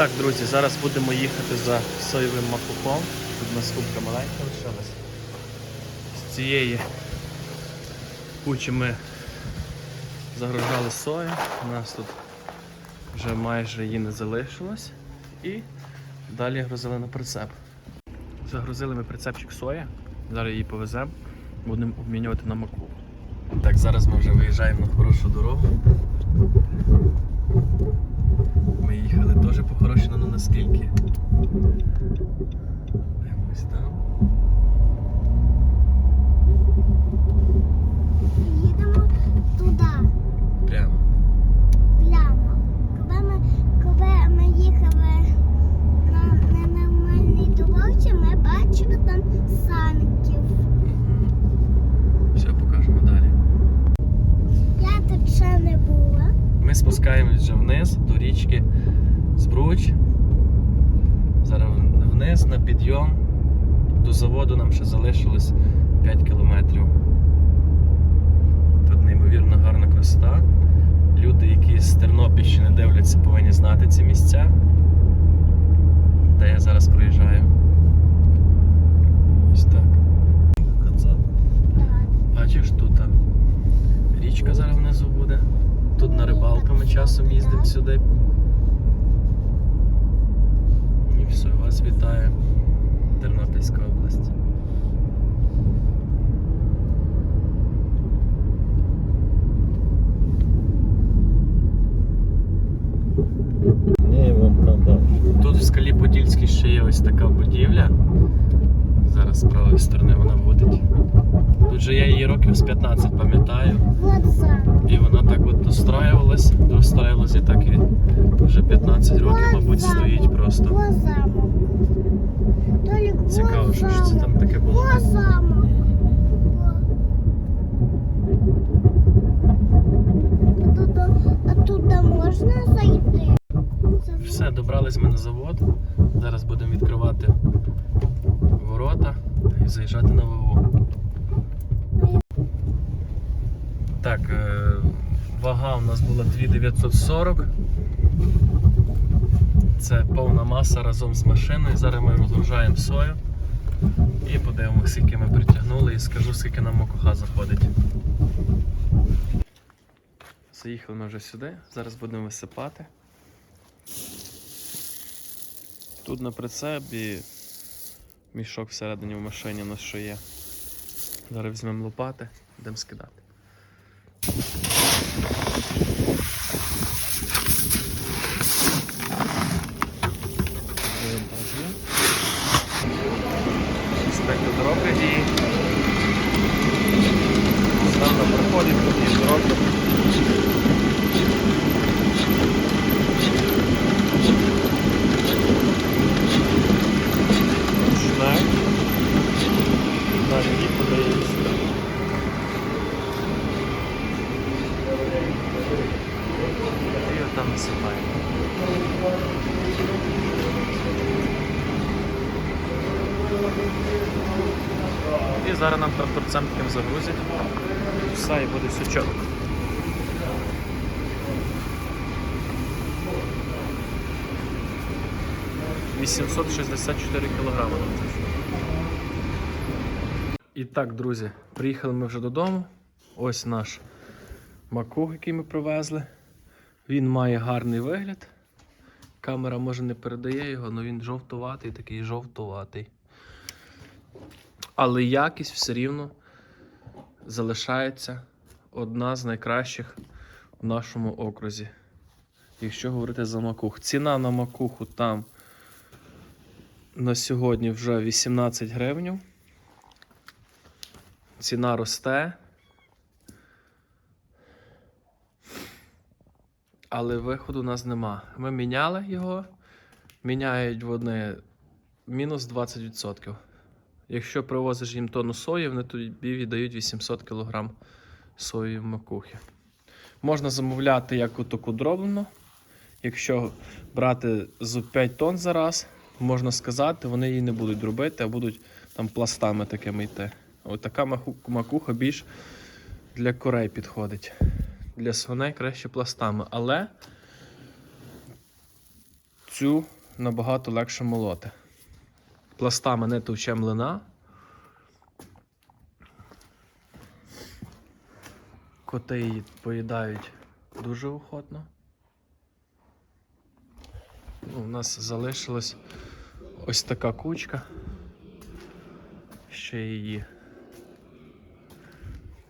Так, друзі, зараз будемо їхати за соєвим макухом. Тут нас кубка маленька лишилась. З цієї кучі ми загружали сою. У нас тут вже майже її не залишилось. І далі грузили на прицеп. Загрузили ми прицепчик соя. Зараз її повеземо, будемо обмінювати на маку. Так, зараз ми вже виїжджаємо на хорошу дорогу. Ми їхали теж похорошено, хорошій, але наскільки. Дивимось там. Їдемо туди, прямо. Коли ми, коли ми їхали на ненормальній дорозі, ми бачили там санків. Мгм. Все, покажемо далі. Я тут ще не була. Ми спускаємось вже вниз до річки Збруч. Зараз вниз на підйом. До заводу нам ще залишилось 5 кілометрів. Тут неймовірно гарна красота. Люди, які з Тернопільщини дивляться, повинні знати ці місця, де я зараз проїжджаю. Ось так. Бачиш, тут річка зараз внизу. Тут на рибалку ми часом їздимо сюди. І все, вас вітає Тернопільська область. Тут в скалі Подільській ще є ось така будівля. Зараз з правої сторони вона буде. Тут же я її років з 15 пам'ятаю. І вона так от достроювалась, достроювалась і так і вже 15 років, мабуть, стоїть просто. Цікаво, що ж це там таке було. Можна зайти? Все, добрались ми на завод. Зараз будемо відкривати ворота і заїжджати на ВВО. Так, е, вага у нас була 2940. Це повна маса разом з машиною. Зараз ми розгружаємо сою і подивимося, скільки ми притягнули і скажу, скільки нам макуха заходить. Заїхали ми вже сюди, зараз будемо висипати. Тут на прицепі мішок всередині в машині у нас що є. Зараз візьмемо лопати, будемо скидати. Винтаж є. Інспектор дороги діє. Став на проході, тут є дороги. Ручник. Далі їх подається. І там насипаємо. І тракторцем таким загрузять. Все, і буде все чітко. Вісімсот шістдесят чотири кілограми. І так, друзі, приїхали ми вже додому. Ось наш макух, який ми привезли. Він має гарний вигляд. Камера може не передає його, але він жовтуватий, такий жовтуватий. Але якість все рівно залишається одна з найкращих в нашому окрузі. Якщо говорити за макух. Ціна на макуху там на сьогодні вже 18 гривень. Ціна росте. Але виходу у нас нема. Ми міняли його, міняють вони мінус 20%. Якщо привозиш їм тонну сої, вони тобі віддають 800 кг соєвої макухи. Можна замовляти як таку дроблену. Якщо брати з 5 тонн за раз, можна сказати, вони її не будуть дробити, а будуть там пластами такими йти. Ось така макуха більш для корей підходить. Для свиней краще пластами. Але цю набагато легше молоти. Пластами не товче млина. Коти її поїдають дуже охотно. Ну, у нас залишилась ось така кучка. Ще її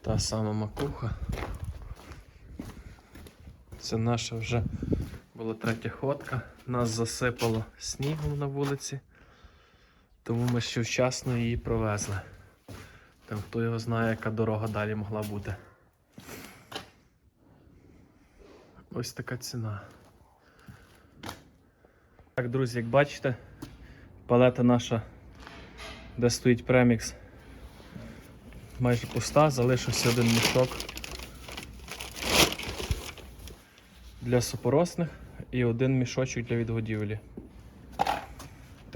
та сама макуха. Це наша вже була третя ходка. Нас засипало снігом на вулиці, тому ми ще вчасно її провезли. Там хто його знає, яка дорога далі могла бути. Ось така ціна. Так, друзі, як бачите, палета наша, де стоїть премікс, майже пуста, залишився один мішок для супоросних і один мішочок для відгодівлі.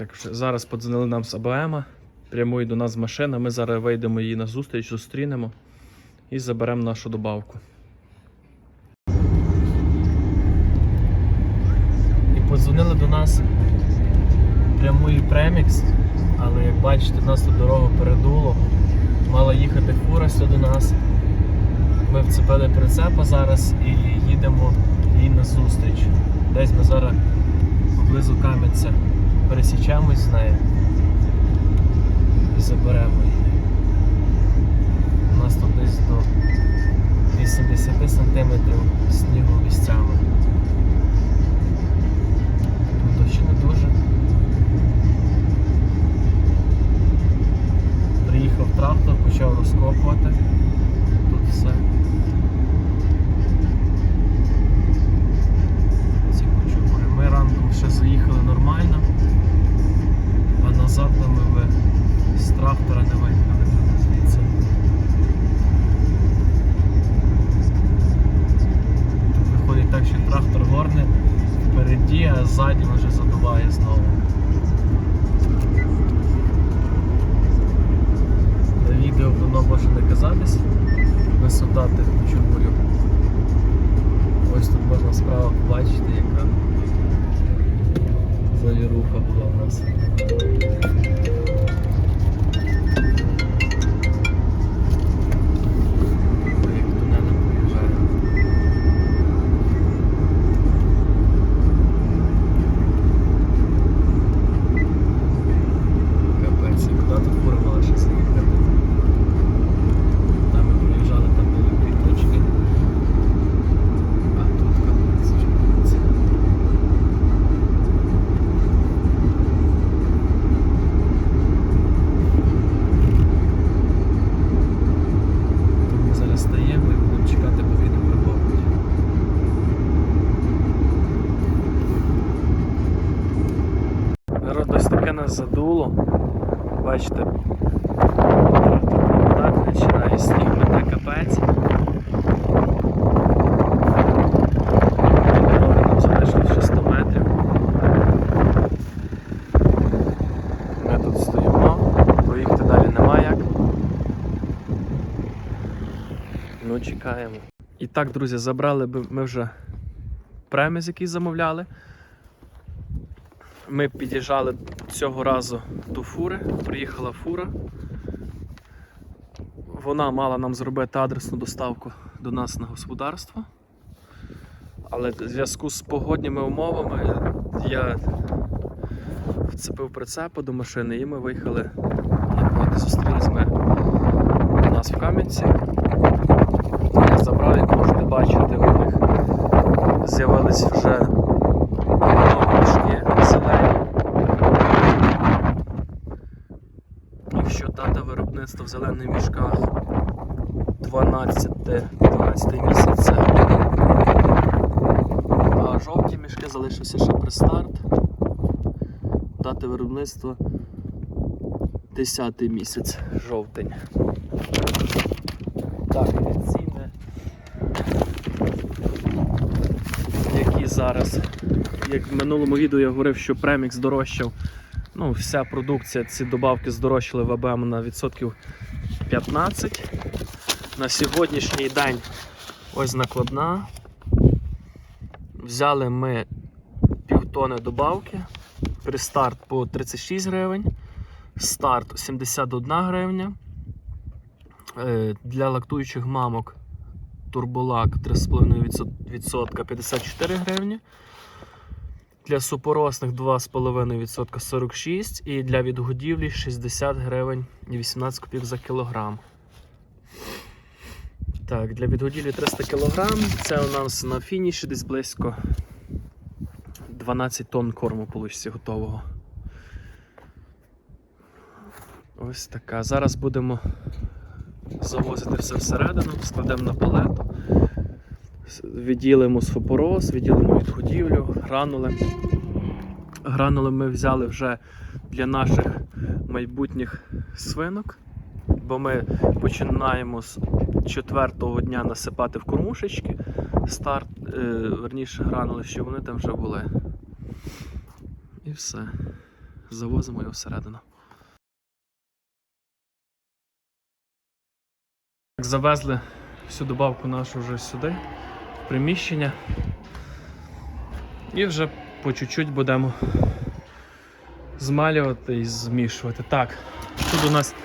Так зараз подзвонили нам з АБМ, прямує до нас машина, ми зараз вийдемо її на зустріч, зустрінемо і заберемо нашу добавку. І подзвонили до нас прямує премікс, але як бачите, нас тут дорогу передуло. Мала їхати фура сюди до нас. Ми вцепили прицепа зараз і їдемо їй на зустріч. Десь ми зараз поблизу Кам'янця пересічемось з нею і заберемо чекаємо. І так, друзі, забрали би ми вже преміз, який замовляли. Ми під'їжджали цього разу до фури, приїхала фура. Вона мала нам зробити адресну доставку до нас на господарство. Але в зв'язку з погодніми умовами я вцепив прицепу до машини і ми виїхали напроти. Зустрілись ми у нас в Кам'янці. Я забрав, як можете бачити, у них з'явились вже нові мішки зелені. Якщо дата виробництва в зелених мішках 12, 12 місяць, а жовті мішки залишився ще престарт. Дата виробництва 10 місяць, жовтень. Так, ціни, які зараз. Як в минулому відео я говорив, що премікс дорожчав. Ну, вся продукція, ці добавки здорожчали в АБМ на відсотків 15. На сьогоднішній день ось накладна. Взяли ми пів, тони добавки. Пристарт по 36 гривень. Старт 71 гривня. Е, Для лактуючих мамок турболак 3,5% 54 гривні. Для супоросних 2,5% 46 і для відгодівлі 60 гривень і 18 копійок за кілограм. Так, для відгодівлі 300 кг. Це у нас на фініші десь близько 12 тонн корму получиться готового. Ось така. Зараз будемо завозити все всередину, складемо на палету, відділимо сфопороз, відділимо відходівлю, гранули. Гранули ми взяли вже для наших майбутніх свинок, бо ми починаємо з четвертого дня насипати в кормушечки старт, е, верніше гранули, щоб вони там вже були. І все. Завозимо його всередину. Завезли всю добавку нашу вже сюди, в приміщення. І вже по чуть-чуть будемо змалювати і змішувати. Так, тут у нас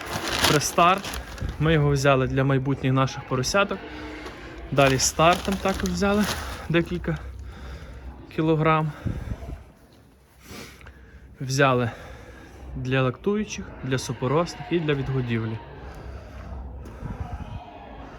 престарт. Ми його взяли для майбутніх наших поросяток. Далі стартом також взяли декілька кілограм. Взяли для лактуючих, для супоросних і для відгодівлі.